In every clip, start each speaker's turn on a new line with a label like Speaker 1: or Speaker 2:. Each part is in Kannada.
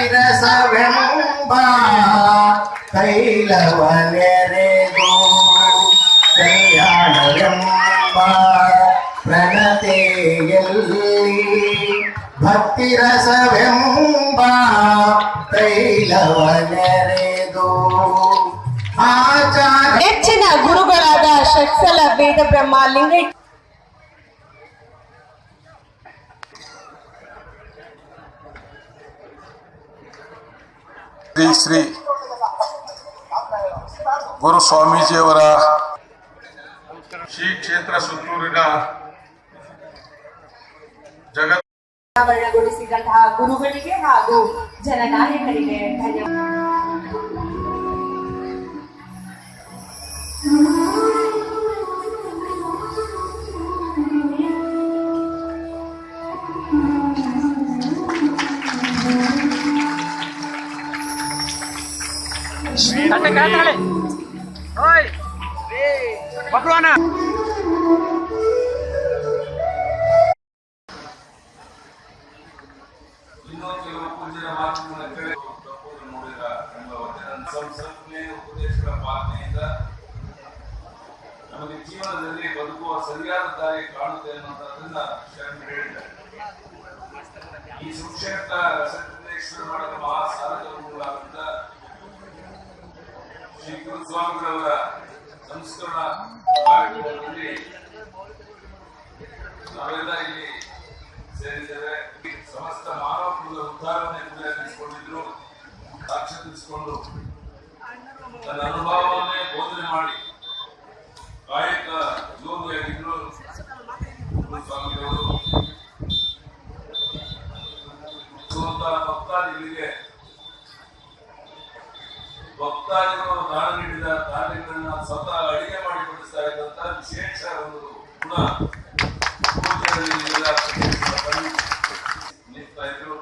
Speaker 1: ಭಕ್ತಿರಸವೆಂಬ ಕೈಲವನೆರೆದು ಕಲ್ಯಾಣವೆಂಬ ಪ್ರಣತೆಯಲ್ಲಿ ಭಕ್ತಿರಸವೆಂಬ ಕೈಲವನೆರೆದು ಆಚಾರ
Speaker 2: ಹೆಚ್ಚಿನ ಗುರುಗಳಾದ ಶಕ್ಸಲ ವೇದ ಬ್ರಹ್ಮ
Speaker 3: ಶ್ರೀ ಶ್ರೀ ಗುರು ಸ್ವಾಮೀಜಿಯವರ ಶ್ರೀ ಕ್ಷೇತ್ರ ಸುತ್ತೂರಿನ ಜಗತ್
Speaker 2: ಅನಾವರಣಗೊಳಿಸಿದಂತಹ ಗುರುಗಳಿಗೆ ಹಾಗೂ ಜನನಾಯಕರಿಗೆ ಧನ್ಯವಾದ
Speaker 3: ಪಾಲನೆಯಿಂದ ನಮಗೆ ಜೀವನದಲ್ಲಿ ಬದುಕುವ ಸರಿಯಾದ ದಾರಿ ಕಾಣುತ್ತೆ ಅನ್ನೋದನ್ನ ಶರಣರು ಹೇಳಿದ್ದಾರೆ ಈ ಸುಕ್ಷೇತ್ರ ಬಹಳ ಮಠದ ಶ್ರೀ ಗುರುಸ್ವಾಮಿಗಳವರ ಸಂಸ್ಕರಣ ಕಾರ್ಯಕ್ರಮದಲ್ಲಿ ನಾವೆಲ್ಲ ಇಲ್ಲಿ ಸೇರಿದ್ದೇವೆ. ಭಕ್ತಾದಿಗಳು ದಾನ ನೀಡಿದ ಧಾನ್ಯಗಳನ್ನ ಸ್ವತಃ ಅಡಿಗೆ ಮಾಡಿ ಕೊಡಿಸ್ತಾ ಇದ್ದಂತ ವಿಶೇಷ ಒಂದು ಗುಣ. ನಿಂತ ಇದ್ರು.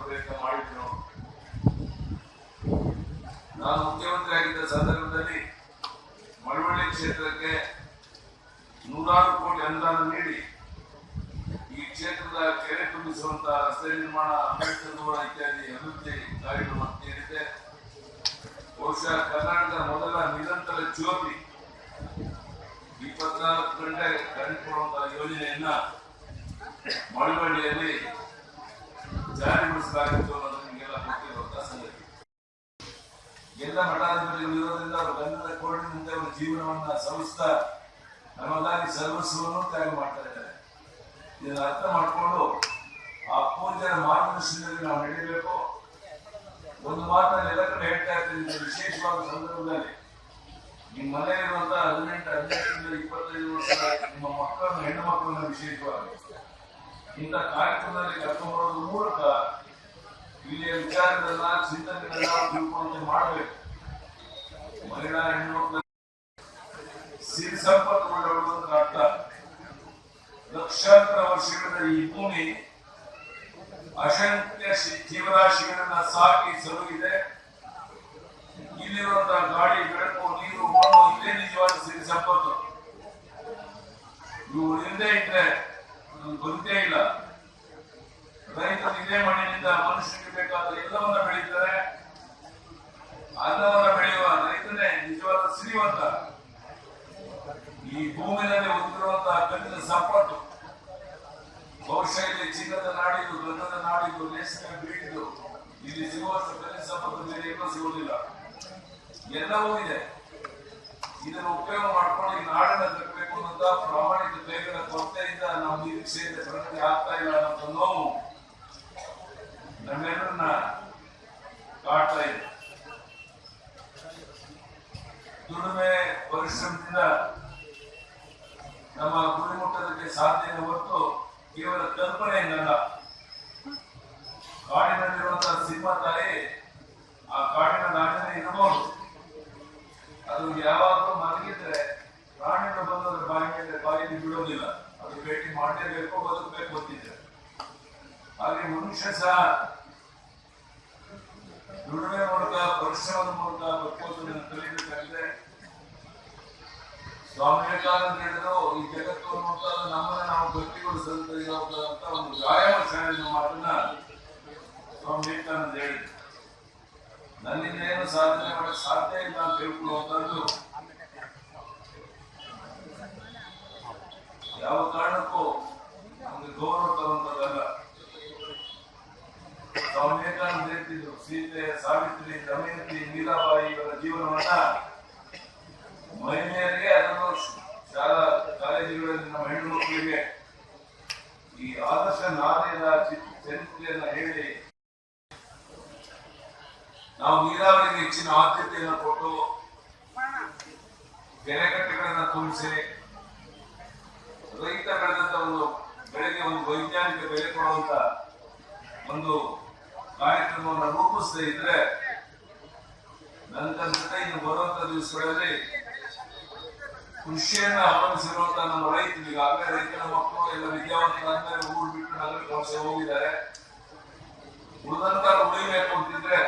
Speaker 3: ಪ್ರಯತ್ನ ಮಾಡಿದ್ರು. ನಾನು ಮುಖ್ಯಮಂತ್ರಿ ಆಗಿದ್ದ ಸಂದರ್ಭದಲ್ಲಿ ಮಳವಳ್ಳಿ ಕ್ಷೇತ್ರಕ್ಕೆ ನೂರಾರು ಕೋಟಿ ಅನುದಾನ ನೀಡಿ ಈ ಕ್ಷೇತ್ರದ ಕೆರೆ ತುಂಬಿಸುವಂತಹ ರಸ್ತೆ ನಿರ್ಮಾಣ ಯೋಜನೆಯನ್ನ ಮಳವಳ್ಳಿಯಲ್ಲಿ ಜಾರಿಗೊಳಿಸಲಾಗಿತ್ತು ಅನ್ನೋದು ನಿಮಗೆಲ್ಲ ಗೊತ್ತಿರುವಂತಹ ಸಂಗತಿ ಎಲ್ಲ ಮಠಾಧಿಪತಿಗಳು ಇರೋದ್ರಿಂದ ಅವರು ಗಂಧದ ಕೋರ್ಟಿನ ಮುಂದೆ ಅವರ ಜೀವನವನ್ನ ಸವಿಸ್ತಾ ನಮಗಾಗಿ ಸರ್ವಸ್ವವನ್ನು ತ್ಯಾಗ ಮಾಡ್ತಾ ಇದ್ದಾರೆ. ಇದನ್ನ ಅರ್ಥ ಮಾಡಿಕೊಂಡು ಆ ಪೂಜ್ಯರ ಮಾರ್ಗದರ್ಶನದಲ್ಲಿ ನಾವು ನಡೀಬೇಕು. ಒಂದು ಮಾತನ್ನು ಎಲ್ಲ ಕಡೆ ಹೇಳ್ತಾ ಇರ್ತೀನಿ. ವಿಶೇಷವಾದ ಸಂದರ್ಭದಲ್ಲಿ ನಿಮ್ಮ ಇರುವಂತ ಹದಿನೆಂಟು ಹದಿನೆಂಟರಿಂದ ಇಪ್ಪತ್ತೈದು ವರ್ಷ ನಿಮ್ಮ ಮಕ್ಕಳನ್ನು, ಹೆಣ್ಣು ಮಕ್ಕಳನ್ನು ವಿಶೇಷವಾಗಿ ಇಂಥ ಕಾರ್ಯಕ್ರಮದಲ್ಲಿ ಕರ್ಕೊಂಡ್ಬರೋದ್ರ ಮೂಲಕ ಇಲ್ಲಿಯ ವಿಚಾರಗಳನ್ನ, ಚಿಂತನೆಗಳನ್ನ ತಿಳ್ಕೊಂಡಂತೆ ಮಾಡಬೇಕು. ಮಹಿಳಾ, ಹೆಣ್ಣು ಸಿರಿ ಸಂಪತ್ತು ಉಳ್ಳವರು ಅಂತ ಅರ್ಥ. ಲಕ್ಷಾಂತರ ವರ್ಷಗಳ ಈ ಭೂಮಿ ಅಸಂಖ್ಯ ಜೀವರಾಶಿಗಳನ್ನ ಸಾಕಿ ಸಲುಗಿದೆ. ಇಲ್ಲಿರುವಂತಹ ಗಾಡಿ ನೀರು ಇಲ್ಲೇ ನಿಜವಾದ ಸಿರಿ ಸಂಪತ್ತು ಇವು ಇಲ್ಲದೆ ಇದ್ರೆ ಗೊತ್ತೇ ಇಲ್ಲ ರೈತರು ಇದೇ ಮಣ್ಣಿನಿಂದ ಮನುಷ್ಯನಿಗೆ ಬೇಕಾದ ಎಲ್ಲವನ್ನ ಬೆಳೀತಾರೆ ಅನ್ನವನ್ನ ಬೆಳೆಯುವ ರೈತನೇ ನಿಜವಾದ ಸಿರಿವಂತ ಈ ಭೂಮಿನಲ್ಲಿ ಹೊಂದಿರುವಂತಹ ಕಣ್ಣಿನ ಸಂಪತ್ತು ಬಹುಶಃ ಇಲ್ಲಿ ಚಿನ್ನದ ನಾಡಿದ್ದು ಗಂಧದ ನಾಡಿದ್ದು ರೇಷ್ಮೆ ಬೀಡಿದ್ದು, ಇಲ್ಲಿ ಸಿಗುವಷ್ಟು ಕಲ್ಲಿನ ಸಂಪತ್ತು ಬೇರೆ ಎಲ್ಲೂ ಸಿಗುವುದಿಲ್ಲ. ಎಲ್ಲವೂ ಇದೆ. ಇದನ್ನು ಉಪಯೋಗ ಮಾಡ್ಕೊಂಡು ಈ ನಾಡನ್ನ ಕಟ್ಟಬೇಕು ಅಂತ ಪ್ರಾಮಾಣಿಕ ಕೈಗಳ ಕೊರತೆಯಿಂದ ನಾವು ನಿರೀಕ್ಷೆಯಿಂದ ಪ್ರಗತಿ ಆಗ್ತಾ ಇಲ್ಲ ಅನ್ನೋ ನೋವು ನಮ್ಮೆಲ್ಲರನ್ನ ಕಾಡ್ತಾ ಇದೆ. ದುಡಿಮೆ, ಪರಿಶ್ರಮದಿಂದ ನಮ್ಮ ಗುರಿ ಮುಟ್ಟೋದಕ್ಕೆ ಸಾಧ್ಯತೆ ಹೊರತು ಕೇವಲ ಕಲ್ಪನೆಯಿಂದಲ್ಲ. ಕಾಡಿನಲ್ಲಿರುವಂತಹ ಸಿಂಹ ತಾಯಿ ಆ ಕಾಡಿನ ನಾಟನೆ ಇರಬಹುದು. ಅದು ಯಾವಾಗಲೂ ಮಲಗಿದ್ರೆ ಪ್ರಾಣಿಗಳು ಬಂದು ಬಾಯಿ ಮೇಲೆ ಬಾಯಿಯಲ್ಲಿ ಬಿಡೋದಿಲ್ಲ. ಅದು ಭೇಟಿ ಮಾಡಲೇಬೇಕು ಬದುಕಬೇಕು ಗೊತ್ತಿದೆ. ಹಾಗೆ ಮನುಷ್ಯ ಸಹ ದುಡಿಮೆ ಮೂಲಕ, ಪರಿಶ್ರಮದ ಮೂಲಕ ಬದುಕೋದನ್ನು ಕಲಿಬೇಕಾಗಿದೆ ಸ್ವಾಮಿ ವಿವೇಕಾನಂದ ಹೇಳಿದ್ರು, ಈ ಜಗತ್ತು ನೋಡ್ತಾ ನಮ್ಮನ್ನ ನಾವು ಗಟ್ಟಿಗೊಳಿಸಂತ ಇರುವಂತ ಒಂದು ಗಾಯನ ಮಾತನ್ನ ಸ್ವಾಮಿ ವಿವೇಕಾನಂದ ಹೇಳಿದ್ರು. ನನ್ನಿಂದ ಏನು ಸಾಧನೆ ಮಾಡಕ್ ಸಾಧ್ಯ ಇಲ್ಲ ಅಂತ ಹೇಳ್ಕೊಳ್ಳುವಂತದ್ದು ಯಾವ ಕಾರಣಕ್ಕೂ ಒಂದು ಗೌರವ ತರುವಂತದ್ದಲ್ಲ ಸ್ವಾಮಿ ವಿವೇಕಾನಂದ ಹೇಳ್ತಿದ್ರು, ಸೀತೆ, ಸಾವಿತ್ರಿ ದಮಯಂತಿ ಮೀರಾಬಾಯಿ ಇವರ ಜೀವನವನ್ನ ಮಹಿಳೆಯರಿಗೆ ಅದನ್ನು ಶಾಲಾ ಕಾಲೇಜುಗಳಲ್ಲಿ ನಮ್ಮ ಹೆಣ್ಣು ಮಕ್ಕಳಿಗೆ ಈ ಆದರ್ಶ ನಾರಿಯರ ಚಿ- ಚರಿತ್ರೆಯನ್ನ ಹೇಳಿ ನಾವು ನೀರಾವರಿಗೆ ಹೆಚ್ಚಿನ ಆದ್ಯತೆಯನ್ನು ಕೊಟ್ಟು ಕೆರೆಕಟ್ಟೆಗಳನ್ನ ತುಂಬಿಸಿ, ರೈತ ಬೆಳೆದಂತ ಒಂದು ಬೆಳೆಗೆ ಒಂದು ವೈಜ್ಞಾನಿಕ ಬೆಲೆ ಕೊಡುವಂತ ಒಂದು ಕಾರ್ಯಕ್ರಮವನ್ನು ರೂಪಿಸದೇ ಇದ್ರೆ ನನ್ನ ಜೊತೆ ಇನ್ನು ಬರುವಂತ ದಿವಸಗಳಲ್ಲಿ ಕೃಷಿಯನ್ನ ಅವಲಂಬಿಸಿರುವಂತ ನಮ್ಮ ರೈತರು, ಈಗಾಗಲೇ ರೈತರ ಮಕ್ಕಳು ಎಲ್ಲ ವಿದ್ಯಾವಂತರಾದ್ಮೇಲೆ ಊರು ಬಿಟ್ಟು ನಗರಕ್ಕೆ ಹೋಗಿದ್ದಾರೆ. ಉಳಿದಂತ ಉಳಿಬೇಕು ಅಂತಿದ್ರೆ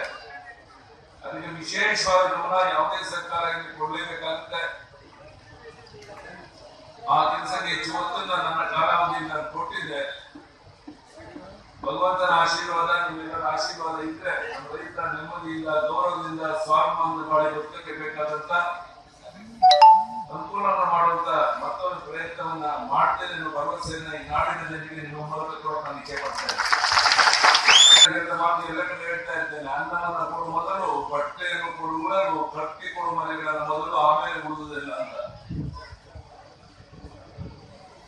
Speaker 3: ಅದಕ್ಕೆ ವಿಶೇಷವಾದ ಗಮನ ಯಾವುದೇ ಸರ್ಕಾರ ಇಲ್ಲಿ ಕೊಡಲೇಬೇಕಾಗುತ್ತೆ. ಆ ಕೆಲಸಕ್ಕೆ ಹೆಚ್ಚು ಒತ್ತನ್ನು ನನ್ನ ಕಾಲಾವಧಿಯಲ್ಲಿ ನಾನು ಕೊಟ್ಟಿದ್ದೆ. ಭಗವಂತನ ಆಶೀರ್ವಾದ ನಿಮ್ಮೆಲ್ಲರ ಆಶೀರ್ವಾದ ಇದ್ರೆ ನಮ್ಮ ರೈತ ನೆಮ್ಮದಿಯಿಂದ, ಗೌರವದಿಂದ ಸ್ವಾಭಿಮಾನದ ಬಾಳಿ ಬದುಕಕ್ಕೆ ಬೇಕಾದಂತ ಅನುಕೂಲವನ್ನು ಮಾಡುವಂತ ಮತ್ತೊಂದು ಪ್ರಯತ್ನವನ್ನ ಮಾಡ್ತೇನೆ ಅನ್ನೋ ಭರವಸೆಯನ್ನ ಈ ನಾಡಿನ ಜನರಿಗೆ ನಿಮ್ಮ ಮೂಲಕ ಕೊಡೋಕೆ ನಾನು ಇಚ್ಛೆ ಪಡ್ತೇನೆ ಎಲ್ಲ ಕಡೆ ಹೇಳ್ತಾ ಇದ್ದೇನೆ ಅನ್ನವನ್ನ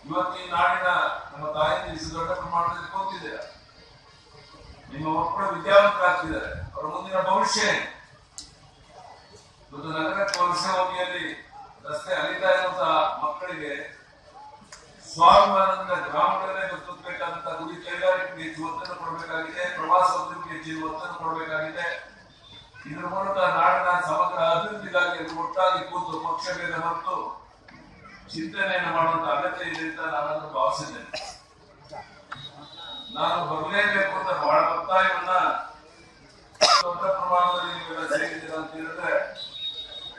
Speaker 3: ಇವತ್ತು ಈ ನಾಡಿನ ನಮ್ಮ ತಾಯಿ ಇಷ್ಟು ದೊಡ್ಡ ಪ್ರಮಾಣದಲ್ಲಿ ಕೂತಿದ್ದೀರಾ ನಿಮ್ಮ ಮಕ್ಕಳು ವಿದ್ಯಾವಂತರಾಗ್ತಿದ್ದಾರೆ ಅವರ ಮುಂದಿನ ಭವಿಷ್ಯ ನಗರಕ್ಕೆ ವಲಸೆ ಹೋಗಿಯಲ್ಲಿ ರಸ್ತೆ ಅಲಿತಾ ಇರುವಂತಹ ಮಕ್ಕಳಿಗೆ ಸ್ವಾಭಿಮಾನದಿಂದ ಗ್ರಾಮಗಳಲ್ಲೇ ಬದುಕಬೇಕಾದಂತಹ ಗುರಿ ಕೈಗಾರಿಕೆಗೆ ಹೆಚ್ಚು ಒತ್ತನ್ನು ಕೊಡಬೇಕಾಗಿದೆ ಪ್ರವಾಸೋದ್ಯಮಕ್ಕೆ ಹೆಚ್ಚಿನ ಒತ್ತನ್ನು ಕೊಡಬೇಕಾಗಿದೆ. ಇದರ ಮೂಲಕ ನಾಡಿನ ಸಮಗ್ರ ಅಭಿವೃದ್ಧಿಗಾಗಿ ಒಟ್ಟಾಗಿ ಕೂತು ಪಕ್ಷಭೇದ ಮತ್ತು ಚಿಂತನೆಯನ್ನು ಮಾಡುವಂತ ಅಗತ್ಯ ಇದೆ ಅಂತ ನಾನು ಭಾವಿಸಿದ್ದೇನೆ. ನಾನು ಬರಲೇಬೇಕು ಅಂತ ಬಹಳ ಒತ್ತಾಯವನ್ನ ದೊಡ್ಡ ಪ್ರಮಾಣದಲ್ಲಿ ನೀವೆಲ್ಲ ಸೇರಿದ್ದೀರ ಅಂತ ಹೇಳಿದ್ರೆ,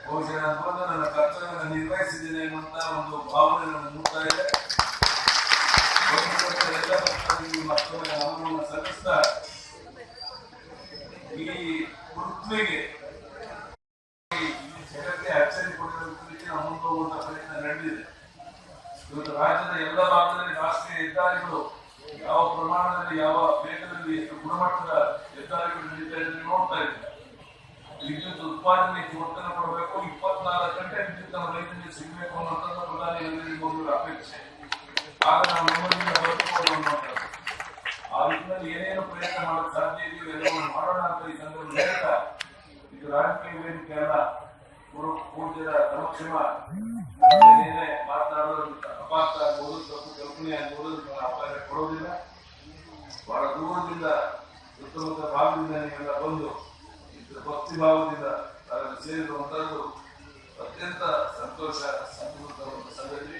Speaker 3: ಬಹುಶಃ ಬಂದು ನನ್ನ ಕರ್ತವ್ಯವನ್ನು ನಿರ್ವಹಿಸಿದ್ದೇನೆ ಅಂತ ಒಂದು ಭಾವನೆ ನನ್ನ ಮೂಡ್ತಾ ಇದೆ. ನಮನವನ್ನು ಸಲ್ಲಿಸ್ತಾ ಈ ಪೃಥ್ವಿಗೆ ಈ ಜಗಕ್ಕೆ ಅಚ್ಚರಿ ಕೊಡುವ ರೀತಿ ನಾವು ಮುಂದೆ ಹೋಗುವಂತ ಪ್ರಯತ್ನ ನಡೆದಿದೆ ಇವತ್ತು ರಾಜ್ಯದ ಎಲ್ಲ ಭಾಗದಲ್ಲಿ ರಾಷ್ಟ್ರೀಯ ಹೆದ್ದಾರಿಗಳು ಯಾವ ಪ್ರಮಾಣದಲ್ಲಿ ಯಾವ ವೇಗದಲ್ಲಿ ಎಷ್ಟು ಗುಣಮಟ್ಟದ ಹೆದ್ದಾರಿಗಳು ನಡೀತಾ ಇದೆ ಅಂತ ನೋಡ್ತಾ ಇದ್ದೀವಿ ವಿದ್ಯುತ್ ಉತ್ಪಾದನೆಗೆ ಒತ್ತನ್ನು ಕೊಡಬೇಕು ಇಪ್ಪತ್ನಾಲ್ಕು ಗಂಟೆ ವಿದ್ಯುತ್ ನಮ್ಮ ರೈತರಿಗೆ ಸಿಗಬೇಕು ಅನ್ನೋಂಥದ್ದು ಪ್ರಧಾನಿ ನರೇಂದ್ರ ಮೋದಿ ಅವರ ಅಪೇಕ್ಷೆ ಆಗ ಆ ನಿಟ್ಟಿನಲ್ಲಿ ಏನೇನು ಪ್ರಯತ್ನ ಮಾಡಕ್ ಸಾಧ್ಯ ಇದೆಯೋ ಮಾಡೋಣ ಅಂತ ಈ ಇದು ಗುರು ಪೂಜ್ಯರ ಏನೇ ಮಾತನಾಡೋದು ಅಪಾರ್ಥ ಆಗ್ಬೋದು ತಪ್ಪು ಕಲ್ಪನೆ ಆಗ್ಬೋದು ಅಪಾಯ ಕೊಡೋದಿಲ್ಲ ಬಹಳ ದೂರದಿಂದ ಸುತ್ತಮುತ್ತ ಭಾಗದಿಂದ ನೀವೆಲ್ಲ ಬಂದು ಭಕ್ತಿ ಭಾವದಿಂದ ಸೇರಿರುವಂತಹದ್ದು ಅತ್ಯಂತ ಸಂತೋಷ ಸಂತೃಪ್ತ ಸಂಗತಿ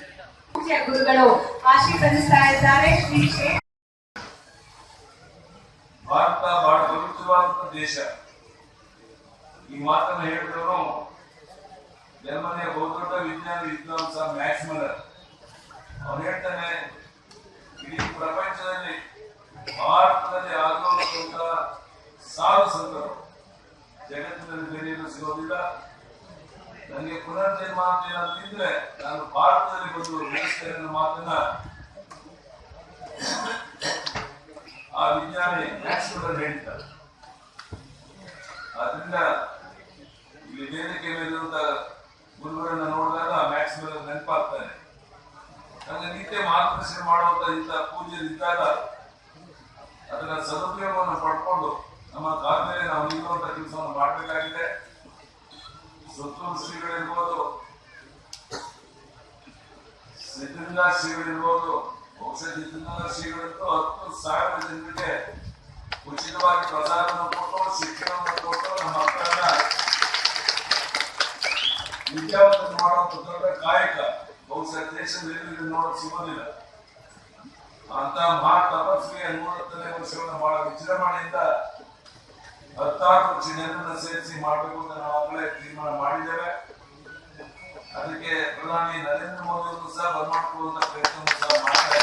Speaker 2: ಪೂಜ್ಯ ಗುರುಗಳು ಆಶೀರ್ವದಿಸ್ತಾ ಇದ್ದಾರೆ. ಶ್ರೀ
Speaker 3: ಭಾರತ ಬಹಳ ಪವಿತ್ರವಾದಂತ ದೇಶ. ಈ ಮಾತನ್ನು ಹೇಳಿದವರು ಜರ್ಮನಿಯ ಬಹುದೊಡ್ಡ ವಿಜ್ಞಾನ ವಿದ್ವಾಂಸ ಮ್ಯಾಕ್ಸ್ ಮಲರ್ ಅವ್ರು ಹೇಳ್ತಾನೆ ಇಡೀ ಪ್ರಪಂಚದಲ್ಲಿ ಭಾರತದಲ್ಲಿ ಆಗುವಂತ ಸಾಲು ಸಂತರು. ಜಗತ್ತಿನಲ್ಲಿ ಬೇರೆ ಸಿಗೋದಿಲ್ಲ. ನನಗೆ ಪುನರ್ಜನ್ಮ ಅಂತ ಏನಂತಿದ್ರೆ ನಾನು ಭಾರತದಲ್ಲಿ ಬಂದು ನಡೆಸ್ತೇನೆ ಮಾತನ್ನ ಆ ವಿಜ್ಞಾನಿ ಮ್ಯಾಕ್ಸ್ ಮಲರ್ ಹೇಳ್ತಾರೆ. ಆದ್ರಿಂದ ಇಲ್ಲಿ ವೇದಿಕೆ ಮೇಲಿರುವಂತ ಗುರುಗಳನ್ನ ನೋಡಿದಾಗ ಮ್ಯಾಕ್ಸ್ ಮೇಲೆ ನೆನಪಾಗ್ತಾನೆ ನನಗೆ ನಿತ್ಯ ಮಾರ್ಗದರ್ಶನ ಮಾಡುವಂತ ಇಂಥ ಇದ್ದಾಗ ಅದರ ಸದುಪಯೋಗವನ್ನು ಪಡ್ಕೊಂಡು ನಮ್ಮ ಕಾಲದಲ್ಲಿ ನಾವು ನಿಲ್ಲುವಂತ ಕೆಲಸವನ್ನು ಮಾಡಬೇಕಾಗಿದೆ ಸುತ್ತೂರು ಶ್ರೀಗಳಿರ್ಬೋದು ಸಿದ್ಧಗಂಗಾ ಶ್ರೀಗಳಿರ್ಬೋದು ಬಹುಶಃ ಸಿದ್ಧಗಂಗಾ ಶ್ರೀಗಳಂತೂ ಹತ್ತು ಸಾವಿರ ಜನರಿಗೆ ಉಚಿತವಾಗಿ ಪ್ರಸಾದವನ್ನು ಕೊಟ್ಟು ಶಿಕ್ಷಣವನ್ನು ಕೊಟ್ಟು ನಮ್ಮ ಮಕ್ಕಳನ್ನ ವಿದ್ಯಾವಂತ ಮಾಡುವಂತ ದೊಡ್ಡ ಕಾಯಕ ಬಹುಶಃ ದೇಶದಲ್ಲಿ ನೋಡಕ್ ಸಿಗೋದಿಲ್ಲ ಅಂತ ಮಹಾ ತಪಸ್ವಿಯ ನೂರತ್ತನೇ ವರ್ಷವನ್ನು ಬಹಳ ವಿಜೃಂಭಣೆಯಿಂದ ಹತ್ತಾರು ಜನರನ್ನ ಸೇರಿಸಿ ಮಾಡಬೇಕು ಅಂತ ನಾವು ಆಗಲೇ ತೀರ್ಮಾನ ಮಾಡಿದ್ದೇವೆ. ಅದಕ್ಕೆ ಪ್ರಧಾನಿ ನರೇಂದ್ರ ಮೋದಿ ಅವರು ಸಹ ಬರ್ಮಾಡ್ಕೊಳ್ಳುವಂತ ಪ್ರಯತ್ನ ಸಹ ಮಾಡ್ತಾ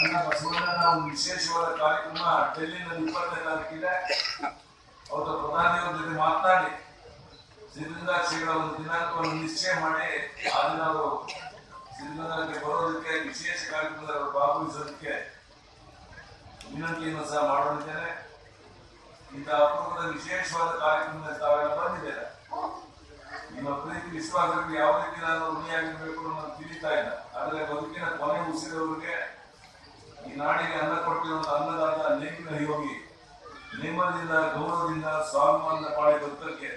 Speaker 3: ಅಣ್ಣ ಬಸವಣ್ಣನ ಒಂದು ವಿಶೇಷವಾದ ಕಾರ್ಯಕ್ರಮ ಡೆಲ್ಲಿನಲ್ಲಿ ಇಪ್ಪತ್ತನೇ ತಾರೀಕಿದೆ. ಅವತ್ತು ಪ್ರಧಾನಿಯವರ ಜೊತೆ ಮಾತನಾಡಿ ಸಿದ್ಧಗಂಗಾಶ್ರೀಗಳ ಒಂದು ದಿನಾಂಕವನ್ನು ನಿಶ್ಚಯ ಮಾಡಿ ಆ ದಿನ ಅವರು ಸಿದ್ಧಗಂಗಾಕ್ಕೆ ಬರೋದಕ್ಕೆ ವಿಶೇಷ ಕಾರ್ಯಕ್ರಮದಲ್ಲಿ ಅವರು ವಿನಂತಿಯನ್ನು ಸಹ ಮಾಡಿದ್ದೇನೆ ಇಂಥ ಅಪರೂಪದ ವಿಶೇಷವಾದ ಕಾರ್ಯಕ್ರಮದಲ್ಲಿ ತಾವೆಲ್ಲ ಬಂದಿದ್ದೇನೆ ನಿಮ್ಮ ಪ್ರೀತಿ ವಿಶ್ವಾಸಕ್ಕೆ ಯಾವ ರೀತಿ ನಾನು ಋಣಿಯಾಗಿರಬೇಕು ಅನ್ನೋದು ತಿಳಿತಾ ಇಲ್ಲ. ಆದರೆ ಬದುಕಿನ ಕೊನೆ ಉಸಿರವರಿಗೆ ಈ ನಾಡಿಗೆ ಅನ್ನ ಕೊಟ್ಟಿರುವಂತಹ ಅನ್ನದಾತ ನೇಮಿನ ಯೋಗಿ ನೇಮದಿಂದ ಗೌರವದಿಂದ ಸ್ವಾಭಿಮಾನದ ಪಾಳಿ ಬದುಕಕ್ಕೆ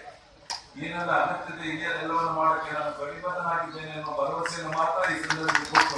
Speaker 3: ಏನೆಲ್ಲ ಅಗತ್ಯತೆ ಇದೆ ಅದೆಲ್ಲವನ್ನು ಮಾಡಕ್ಕೆ ನಾನು ಕಟಿಬದ್ಧನಾಗಿದ್ದೇನೆ ಅನ್ನೋ ಭರವಸೆಯನ್ನು ಮಾತ್ರ ಈ ಸಂದರ್ಭದಲ್ಲಿ ಕೊಟ್ಟು